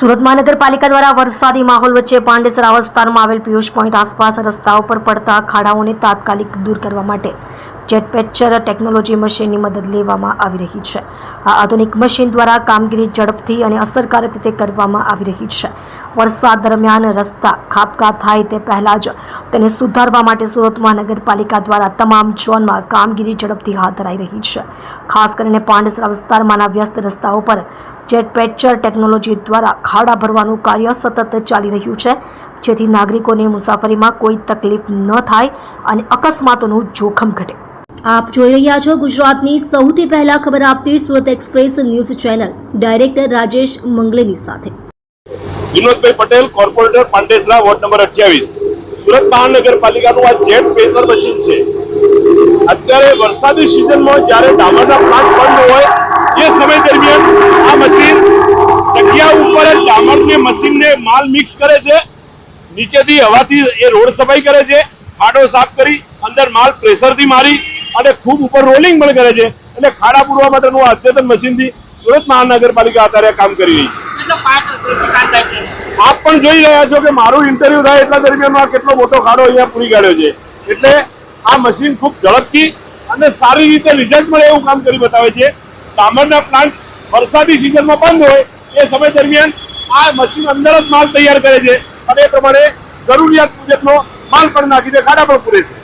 સુરત મહાનગરપાલિકા દ્વારા વરસાદી માહોલ વચ્ચે પાંડેસરા વિસ્તારમાં આવેલ પિયુષ પોઈન્ટ આસપાસ રસ્તા પર પડતા ખાડાઓને તાત્કાલિક દૂર કરવા માટે જેટપેચર ટેકનોલોજી મશીનની મદદ લેવામાં આવી રહી છે. આ આધુનિક મશીન દ્વારા કામગીરી ઝડપથી અને અસરકારક રીતે કરવામાં આવી રહી છે. વરસાદ દરમિયાન રસ્તા ખાબકા થાય તે પહેલાં જ તેને સુધારવા માટે સુરત મહાનગરપાલિકા દ્વારા તમામ ઝોનમાં કામગીરી ઝડપથી હાથ ધરાઈ રહી છે. ખાસ કરીને પાંડેસરા વિસ્તારમાંના વ્યસ્ત રસ્તાઓ પર જેટપેચર ટેકનોલોજી દ્વારા ખાડા ભરવાનું કાર્ય સતત ચાલી રહ્યું છે. જેથી નાગરિકોને મુસાફરીમાં કોઈ તકલીફ ન થાય અને અકસ્માતોનું જોખમ ઘટે. આપ જોઈ રહ્યા છો ગુજરાતની સૌથી પહેલા ખબર આપતી Surat express news channel. Director Rajesh મંગલેની સાથે. Vinodbhai Patel, corporator Pandesara ward number અઠ્યાવીસ. સુરત મહાનગરપાલિકાનું આ જેટ પ્રેશર મશીન છે. અત્યારે વરસાદી સિઝનમાં જ્યારે ડામરના પ્લાન્ટ બંધ હોય, એ સમય દરમિયાન આ મશીન જગ્યા ઉપર જ ડામરને મશીનને માલ મિક્સ કરે છે. નીચેથી હવાથી એ રોડ સફાઈ કરે છે. ખાડો સાફ કરી અંદર માલ પ્રેશરથી મારી અને ખૂબ ઉપર રોલિંગ પણ કરે છે. એટલે ખાડા પૂરવા માટેનું આ અદ્યતન મશીનથી સુરત મહાનગરપાલિકા અત્યારે કામ કરી રહી છે. આપ પણ જોઈ રહ્યા છો કે મારું ઇન્ટરવ્યુ થાય એટલા દરમિયાન આ કેટલો મોટો ખાડો અહીંયા પૂરી કાઢ્યો છે. એટલે આ મશીન ખૂબ ઝડપથી અને સારી રીતે રિઝલ્ટ મળે એવું કામ કરી બતાવે છે. ડામરના પ્લાન્ટ વરસાદી સિઝનમાં બંધ હોય એ સમય દરમિયાન આ મશીન અંદર જ માલ તૈયાર કરે છે. અને એ પ્રમાણે જરૂરિયાત મુજબનો માલ પણ નાખીને ખાડા પણ પૂરે છે.